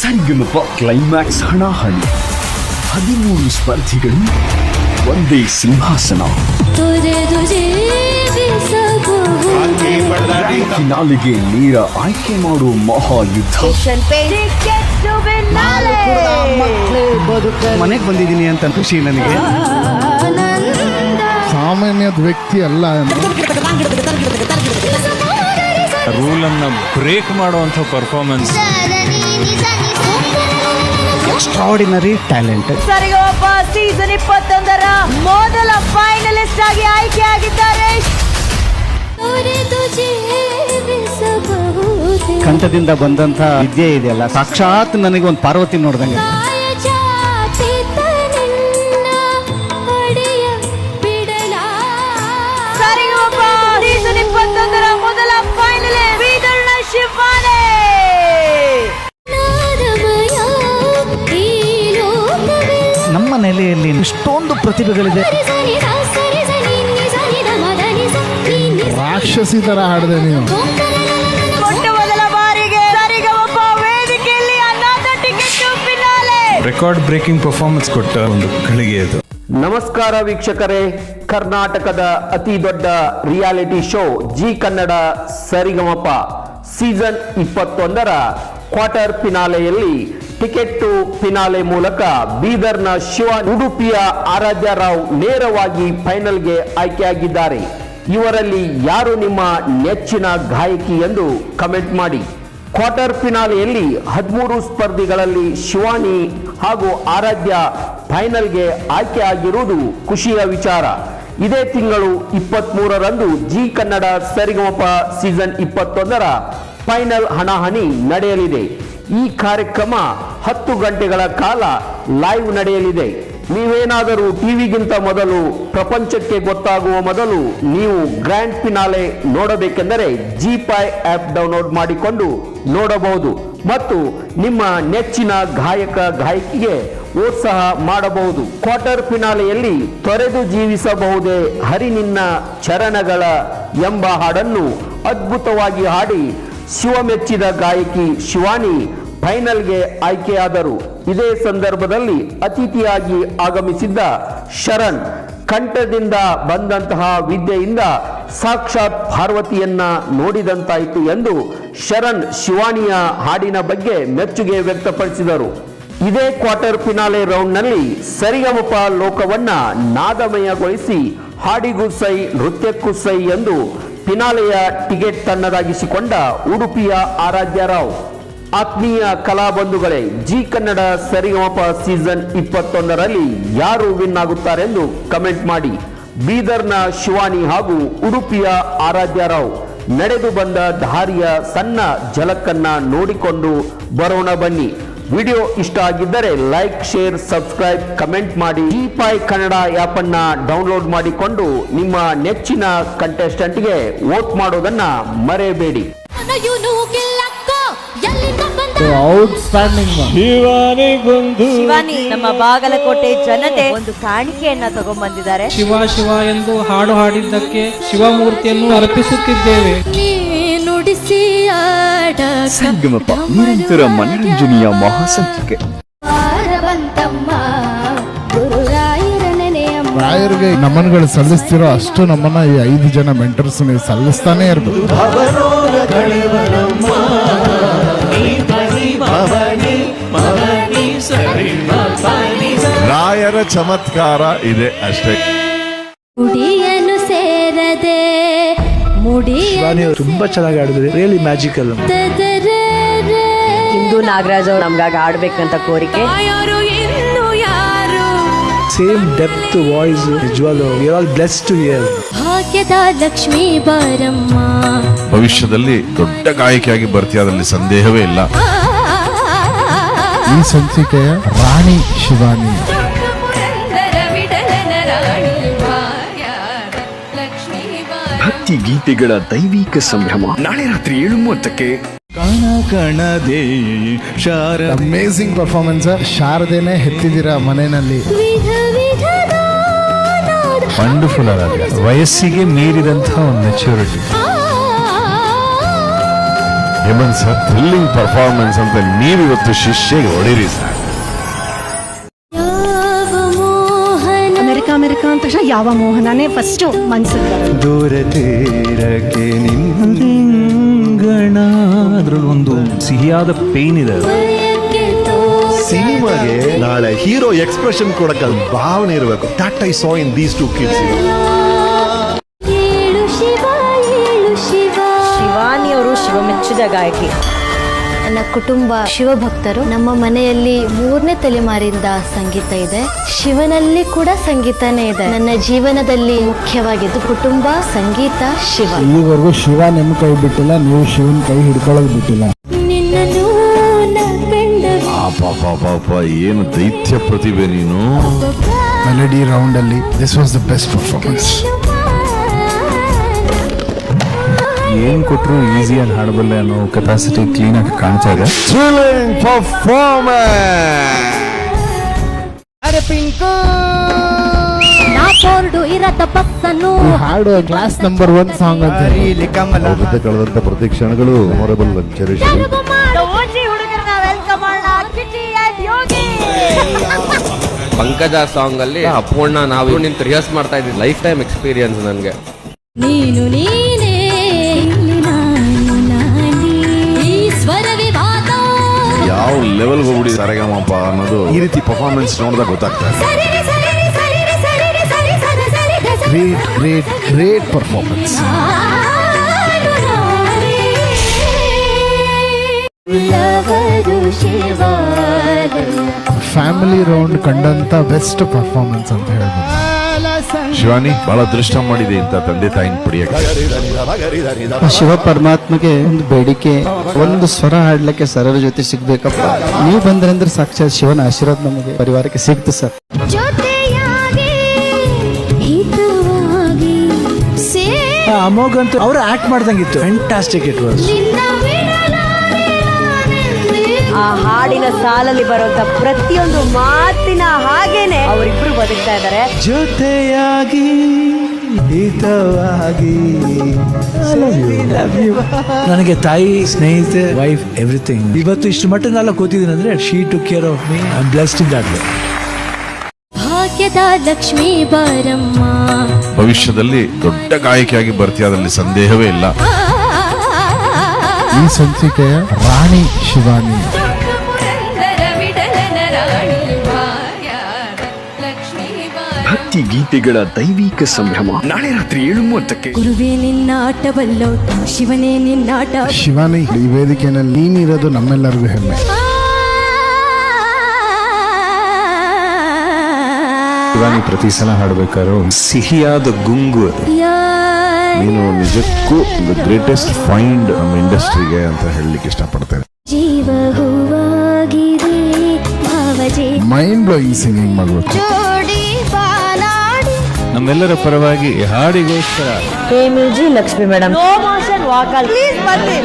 ಸಂಗಮಪ climax ಹಣಾಹಣಿ. ಹದಿಮೂರು ಸ್ಪರ್ಧಿಗಳು ಒಂದೇ ಸಿಂಹಾಸನ. ನಾಲಿಗೆ ನೀರ ಫಿನಾಲಿಗೆ ನೇರ ಆಯ್ಕೆ ಮಾಡುವ ಮಹಾಯುದ್ಧ. ಮನೆಗೆ ಬಂದಿದ್ದೀನಿ ಅಂತ ಖುಷಿ ನನಗೆ. ಸಾಮಾನ್ಯ ಸಾಮಾನ್ಯದ ವ್ಯಕ್ತಿ ಅಲ್ಲ. ರೂಲ್ ಅನ್ನ ಬ್ರೇಕ್ ಮಾಡುವಂತ performance extraordinary talent Sarigamapa season ಇಪ್ಪತ್ತೊಂದರ ಮೊದಲ ಫೈನಲಿಸ್ಟ್ ಆಗಿ ಆಯ್ಕೆಯಾಗಿದ್ದಾರೆ ಆಗಿದ್ದಾರೆ. ಕಂಠದಿಂದ ಬಂದಂತ ವಿದ್ಯೆ ಇದೆಯಲ್ಲ. ಸಾಕ್ಷಾತ್ ನನಗೆ ಒಂದು ಪಾರ್ವತಿ ನೋಡ್ದಂಗೆ. ಮೊದಲ ಇಷ್ಟೊಂದು ಪ್ರತಿಭೆಗಳಿದೆ. ರಾಕ್ಷಸಿ ತರ ಹಾಡಿದೆ ನೀವು. ರೆಕಾರ್ಡ್ ಬ್ರೇಕಿಂಗ್ ಪರ್ಫಾರ್ಮೆನ್ಸ್ ಕೊಟ್ಟ ಒಂದು ಗಳಿಗೆ ಇದು ನಮಸ್ಕಾರ ವೀಕ್ಷಕರೇ. ಕರ್ನಾಟಕದ ಅತಿ ದೊಡ್ಡ reality show Zee Kannada Sarigamapa. Season ಇಪ್ಪತ್ತೊಂದರ ಕ್ವಾರ್ಟರ್ ಫಿನಾಲೆಯಲ್ಲಿ ಟಿಕೆಟ್ ಫಿನಾಲೆ ಮೂಲಕ ಬೀದರ್ನ ಶಿವ ಉಡುಪಿಯ ಆರಾಧ್ಯ ರಾವ್ ನೇರವಾಗಿ ಫೈನಲ್ಗೆ ಆಯ್ಕೆಯಾಗಿದ್ದಾರೆ. ಇವರಲ್ಲಿ ಯಾರು ನಿಮ್ಮ ನೆಚ್ಚಿನ ಗಾಯಕಿ ಎಂದು ಕಮೆಂಟ್ ಮಾಡಿ. ಕ್ವಾರ್ಟರ್ ಫಿನಾಲೆಯಲ್ಲಿ ಹದಿಮೂರು ಸ್ಪರ್ಧಿಗಳಲ್ಲಿ ಶಿವಾನಿ ಹಾಗೂ ಆರಾಧ್ಯ ಫೈನಲ್ಗೆ ಆಯ್ಕೆಯಾಗಿರುವುದು ಖುಷಿಯ ವಿಚಾರ. ಇದೇ ತಿಂಗಳು ಇಪ್ಪತ್ಮೂರರಂದು ಜಿ ಕನ್ನಡ ಸರಿಗಮಪ ಸೀಸನ್ ಇಪ್ಪತ್ತೊಂದರ ಫೈನಲ್ ಹಣಾಹಣಿ ನಡೆಯಲಿದೆ. ಈ ಕಾರ್ಯಕ್ರಮ ಹತ್ತು ಗಂಟೆಗಳ ಕಾಲ ಲೈವ್ ನಡೆಯಲಿದೆ. ನೀವೇನಾದರೂ ಟಿವಿಗಿಂತ ಮೊದಲು ಪ್ರಪಂಚಕ್ಕೆ ಗೊತ್ತಾಗುವ ಮೊದಲು ನೀವು ಗ್ರ್ಯಾಂಡ್ ಫಿನಾಲೆ ನೋಡಬೇಕೆಂದರೆ ಜಿ ಪೈ ಆಪ್ ಡೌನ್ಲೋಡ್ ಮಾಡಿಕೊಂಡು ನೋಡಬಹುದು. ಮತ್ತು ನಿಮ್ಮ ನೆಚ್ಚಿನ ಗಾಯಕ, ಗಾಯಕಿಗೆ ಪ್ರೋತ್ಸಾಹ ಮಾಡಬಹುದು. ಕ್ವಾರ್ಟರ್ ಫಿನಾಲೆಯಲ್ಲಿ ತೊರೆದು ಜೀವಿಸಬಹುದೇ ಹರಿನಿನ್ನ ಚರಣಗಳ ಎಂಬ ಹಾಡನ್ನು ಅದ್ಭುತವಾಗಿ ಹಾಡಿ ಶಿವಮೆಚ್ಚಿದ ಗಾಯಕಿ ಶಿವಾನಿ ಫೈನಲ್ಗೆ ಆಯ್ಕೆಯಾದರು. ಇದೇ ಸಂದರ್ಭದಲ್ಲಿ ಅತಿಥಿಯಾಗಿ ಆಗಮಿಸಿದ್ದ ಶರಣ್ ಕಂಠದಿಂದ ಬಂದಂತಹ ವಿದ್ಯೆಯಿಂದ ಸಾಕ್ಷಾತ್ ಪಾರ್ವತಿಯನ್ನ ನೋಡಿದಂತಾಯಿತು ಎಂದು ಶರಣ್ ಶಿವಾನಿಯ ಹಾಡಿನ ಬಗ್ಗೆ ಮೆಚ್ಚುಗೆ ವ್ಯಕ್ತಪಡಿಸಿದರು. ಇದೇ ಕ್ವಾರ್ಟರ್ ಫಿನಾಲೆ ರೌಂಡ್ನಲ್ಲಿ ಸರಿಗಮಪ ಲೋಕವನ್ನ ನಾದಮಯಗೊಳಿಸಿ ಹಾಡಿಗೂ ಸೈ, ನೃತ್ಯಕ್ಕೂ ಸೈ ಎಂದು ಫಿನಾಲೆಯ ಟಿಕೆಟ್ ತನ್ನದಾಗಿಸಿಕೊಂಡ ಉಡುಪಿಯ ಆರಾಧ್ಯ ರಾವ್. ಆತ್ಮೀಯ ಕಲಾಬಂಧುಗಳೇ ಜಿ ಕನ್ನಡ ಸರಿಗಮಪ ಸೀಸನ್ ಇಪ್ಪತ್ತೊಂದರಲ್ಲಿ ಯಾರು ವಿನ್ ಆಗುತ್ತಾರೆಂದು ಕಮೆಂಟ್ ಮಾಡಿ. ಬೀದರ್ನ ಶಿವಾನಿ ಹಾಗೂ ಉಡುಪಿಯ ಆರಾಧ್ಯ ರಾವ್ ನಡೆದು ಬಂದ ದಾರಿಯ ಸಣ್ಣ ಜಲಕ್ಕನ್ನ ನೋಡಿಕೊಂಡು ಬರೋಣ ಬನ್ನಿ. ವಿಡಿಯೋ ಇಷ್ಟ ಆಗಿದ್ದರೆ ಲೈಕ್ ಶೇರ್ ಸಬ್ಸ್ಕ್ರೈಬ್ ಕಮೆಂಟ್ ಮಾಡಿ. ಈ ಪೈ ಕನ್ನಡ ಆ್ಯಪ್ ಅನ್ನ ಡೌನ್ಲೋಡ್ ಮಾಡಿಕೊಂಡು ನಿಮ್ಮ ನೆಚ್ಚಿನ ಕಂಟೆಸ್ಟೆಂಟ್ಗೆ ವೋಟ್ ಮಾಡೋದನ್ನ ಮರೆಯಬೇಡಿ. ಶಿವಾನಿ ನಮ್ಮ ಬಾಗಲಕೋಟೆ ಜನತೆ ಒಂದು ಕಾಣಿಕೆಯನ್ನ ತಗೊಂಡ್ಬಂದಿದ್ದಾರೆ ಶಿವ ಶಿವ ಎಂದು ಹಾಡು ಹಾಡಿದ್ದಕ್ಕೆ ಶಿವಮೂರ್ತಿಯನ್ನು ಅರ್ಪಿಸುತ್ತಿದ್ದೇವೆ. ನುಡಿಸಿ ಆಡ ಸಂಗಮಪ ನಿರಂತರ ಮನರಂಜನೆಯ ಮಹಾಸಂಚಿಕೆ. ಭಾರವಂತಮ್ಮ ಗುರುರಾಯರ ನೆನೆಯಮ್ಮ ರಾಯರಿಗೆ ನಮನಗಳು ಸಲ್ಲಿಸ್ತಿರೋ ಅಷ್ಟು ನಮ್ಮನ್ನ ಈ ಐದು ಜನ ಮೆಂಟರ್ಸ್ ನೀವು ಸಲ್ಲಿಸ್ತಾನೆ ಇರ್ಬೇಕು. ರಾಯರ ಚಮತ್ಕಾರ ಇದೆ ಅಷ್ಟೇ. ಮುಡಿಯ ತುಂಬಾ ಚೆನ್ನಾಗಿ ಆಡಿದ್ರಿ. ರಿಯಲಿ ಮ್ಯಾಜಿಕಲ್ ಹಿಂದೂ ನಾಗರಾಜ್ ಅವ್ರು ನಮ್ಗಾಗಿ ಆಡ್ಬೇಕಂತ ಕೋರಿಕೆ. ಯಾರು ಇನ್ನು ಯಾರು? ಸೇಮ್ ಡೆಪ್ತ್ ವಾಯ್ಸ್ ನಿಜವಾಗ್ಲೂ we all bless to hear Bhagyada Lakshmi Baramma. ಭವಿಷ್ಯದಲ್ಲಿ ದೊಡ್ಡ ಗಾಯಕಿಯಾಗಿ ಬರ್ತೀಯ ಅದರಲ್ಲಿ ಸಂದೇಹವೇ ಇಲ್ಲ. ಈ ಸಂಚಿಕೆಯ ರಾಣಿ ಶಿವಾನಿ. ಭಕ್ತಿ ಗೀತೆಗಳ ದೈವಿಕ ಸಂಭ್ರಮ. ನಾಳೆ ರಾತ್ರಿ ಏಳು ಮೂವತ್ತಕ್ಕೆ ಕಣ ಕಣದೇ ಶಾರ ಅಮೇಸಿಂಗ್ ಪರ್ಫಾರ್ಮೆನ್ಸ್ ಶಾರದೇನೆ ಹೆತ್ತಿದಿರ ಮನೆಯಲ್ಲಿ? ವಂಡರ್ಫುಲ್ ಆರಾಧ್ಯ. ವಯಸ್ಸಿಗೆ ಮೀರಿದಂತಹ ಒಂದು maturity Hemant sir thrilling performance ಅಂತ ನೀವಿವತ್ತು ಶಿಷ್ಯಗೆ ಹೊಡಿರಿ ಸರ್ ಯಾವ ಮೋಹನನೇ ಫಸ್ಟ್ ಮನ್ಸಿಗೆ ಬರೋದು. ದೂರ ತೀರಕ್ಕೆ ನಿಂಗಣ ಅದ್ರಲ್ಲಿ ಒಂದು ಸಿಹಿಯಾದ ಪೇನ್ ಇದೆ. ಸಿನಿಮಾಗೆ ನಾಳೆ ಹೀರೋ ಎಕ್ಸ್ಪ್ರೆಷನ್ ಕೊಡಕ್ಕೆ ಭಾವನೆ ಇರಬೇಕು. That I saw in these two kids ಏಳು ಶಿವ ಏಳು ಶಿವ. ಶಿವಾನಿ ಅವರು ಶಿವ ಮೆಚ್ಚಿದ ಗಾಯಕಿ. ನನ್ನ ಕುಟುಂಬ ಶಿವಭಕ್ತರು ನಮ್ಮ ಮನೆಯಲ್ಲಿ ಮೂರನೇ ತಲೆಮಾರಿಂದ ಸಂಗೀತ ಇದೆ. ಶಿವನಲ್ಲಿ ಕೂಡ ಸಂಗೀತನೇ ಇದೆ. ನನ್ನ ಜೀವನದಲ್ಲಿ ಮುಖ್ಯವಾಗಿದ್ದು ಕುಟುಂಬ ಸಂಗೀತ ಶಿವ. ಇಲ್ಲಿವರೆಗೂ ಶಿವ ನಿಮ್ಮ ಕೈ ಬಿಟ್ಟಿಲ್ಲ ನೀವು ಶಿವನ ಕೈ ಹಿಡ್ಕೊಳ್ಳೋದು ಬಿಟ್ಟಿಲ್ಲ. ನಿನ್ನನ್ನು ನಾ ಕಂಡ ಪಾಪ ಪಾಪ ಏನು ದೈತ್ಯ ಪ್ರತಿಭೆ ನೀನು? ಮೆಲಡಿ ರೌಂಡ್ ಅಲ್ಲಿ this was the best performance ಏನ್ ಕೊಟ್ಟರು ಈಸಿಯಾಗಿ ಹಾಡಬಲ್ಲೆ ಅನ್ನೋ ಕೆಪಾಸಿಟಿ ಕ್ಲೀನ್ ಆಗಿ ಕಾಣ್ತಾ ಇದೆ. ನಾ ಬೋರ್ಡು ಇರದ ಬಸ್ಸನ್ನು ಹಾಡು ಕ್ಲಾಸ್ ನಂಬರ್ ಒನ್ ಸಾಂಗ್ ಅಂತ ಜೊತೆ ಕಳೆದಂತ ಪ್ರತಿ ಕ್ಷಣಗಳು ಮೊರಬಲ್ ಹುಡುಗರನ್ನ ವೆಲ್ಕಮ್ ಮಾಡೋಣ ಕಿಟಿ ಯೋಗಿ ಪಂಕಜ ಸಾಂಗ್ ಅಲ್ಲಿ ಅಪೂರ್ಣ ನಾವು ನಿಂತು ರಿಹರ್ಸ್ ಮಾಡ್ತಾ ಇದ್ದೀವಿ ಲೈಫ್ ಟೈಮ್ ಎಕ್ಸ್ಪೀರಿಯನ್ಸ್ ನನಗೆ. ನೀನು ನೀನೇ ಸರಿಗಮಪ ಅನ್ನೋದು ಈ ರೀತಿ ಪರ್ಫಾರ್ಮೆನ್ಸ್ ನೋಡಿದಾಗ ಗೊತ್ತಾಗ್ತದೆ great great great performance. Family round ಕಂಡಂತ best performance ಅಂತ ಹೇಳ್ಬೋದು. ಶಿವಾನಿ ಬಹಳ ಅದೃಷ್ಟ ಮಾಡಿದೆ ಅಂತ ತಂದೆ ತಾಯಿನ ಪಡೆಯಕ್ಕೆ ಶಿವ ಪರಮಾತ್ಮಗೆ ಒಂದು ಬೇಡಿಕೆ ಒಂದು ಸ್ವರ ಹಾಡ್ಲಿಕ್ಕೆ ಸರಳ ಜೊತೆ ಸಿಗ್ಬೇಕಪ್ಪ. ನೀವು ಬಂದ್ರೆ ಅಂದ್ರೆ ಸಾಕ್ಷಾತ್ ಶಿವನ ಆಶೀರ್ವಾದ ನಮಗೆ ಪರಿವಾರಕ್ಕೆ ಸಿಗ್ತು ಸರ್. ಜೊತೆಯಾಗಿ ಹಿತವಾಗಿ ಸೇ ಅಮೋಘ್ ಅಂತೂ ಅವ್ರು ಆಕ್ಟ್ ಮಾಡ್ದಂಗಿತ್ತು. ಫ್ಯಾಂಟಾಸ್ಟಿಕ್ ಇಟ್ ವಾಸ್ ಹಾಡಿನ ಸಾಲಲ್ಲಿ ಬರುವಂತ ಪ್ರತಿಯೊಂದು ಮಾತಿನ ಹಾಗೇನೆ ಅವರಿಬ್ರು ಬದುಕ್ತಾ ಇದ್ದಾರೆ. ಜೊತೆಯಾಗಿ ಹಿತವಾಗಿ. ನನಗೆ ತಾಯಿ ಸ್ನೇಹಿತೆ ವೈಫ್ ಎವ್ರಿಥಿಂಗ್ ಇವತ್ತು ಇಷ್ಟು ಮಟ್ಟ ನಾಲ್ಲ ಕೂತಿದ್ದೀನಿ ಅಂದ್ರೆ she to care of me I blessed in that Bhagyada Lakshmi Baramma. ಭವಿಷ್ಯದಲ್ಲಿ ದೊಡ್ಡ ಗಾಯಕಿಯಾಗಿ ಬರ್ತೀಯಾದಲ್ಲಿ ಸಂದೇಹವೇ ಇಲ್ಲ. ಈ ಸಂಚಿಕೆಯ ರಾಣಿ ಶಿವಾನಿ. ಭಕ್ತಿ ಗೀತೆಗಳ ದೈವಿಕ ಸಂಭ್ರಮ ನಾಳೆ ರಾತ್ರಿ ಏಳು ಮೂವತ್ತಕ್ಕೆ ಗುರುವೇ ನಿನ್ನಾಟವಲ್ಲೋ ಶಿವನೇ ನಿನ್ನಾಟ ಶಿವನೇ ಈ ವೇದಿಕೆಯಲ್ಲಿ ನೀನಿರೋದು ನಮ್ಮೆಲ್ಲರಿಗೂ ಹೆಮ್ಮೆ ಶಿವಾನಿ ಪ್ರತಿ ಸಲ ಹಾಡ್ಬೇಕಾದ್ರೂ ಸಿಹಿಯಾದ ಗುಂಗು ಅದು ನೀನು ನಿಜಕ್ಕೂ ಗ್ರೇಟೆಸ್ಟ್ ಫೈಂಡ್ ನಮ್ಮ ಇಂಡಸ್ಟ್ರಿಗೆ ಅಂತ ಹೇಳಲಿಕ್ಕೆ ಇಷ್ಟಪಡ್ತೇನೆ ಜೀವ ಹೂವಾಗಿದೆ ಭಾವಜೆ ಮೈಂಡ್ ಬ್ಲೋಯಿಂಗ್ ಸಿಂಗಿಂಗ್ ಮಾಡ್ಬೇಕು ನಮ್ಮೆಲ್ಲರ ಪರವಾಗಿ ಈ ಹಾಡಿಗೋಸ್ಕರ. ಕೆಮಿಜಿ ಮ್ಯೂಜಿ Lakshmi madam slow motion vocal please ಬನ್ನಿ.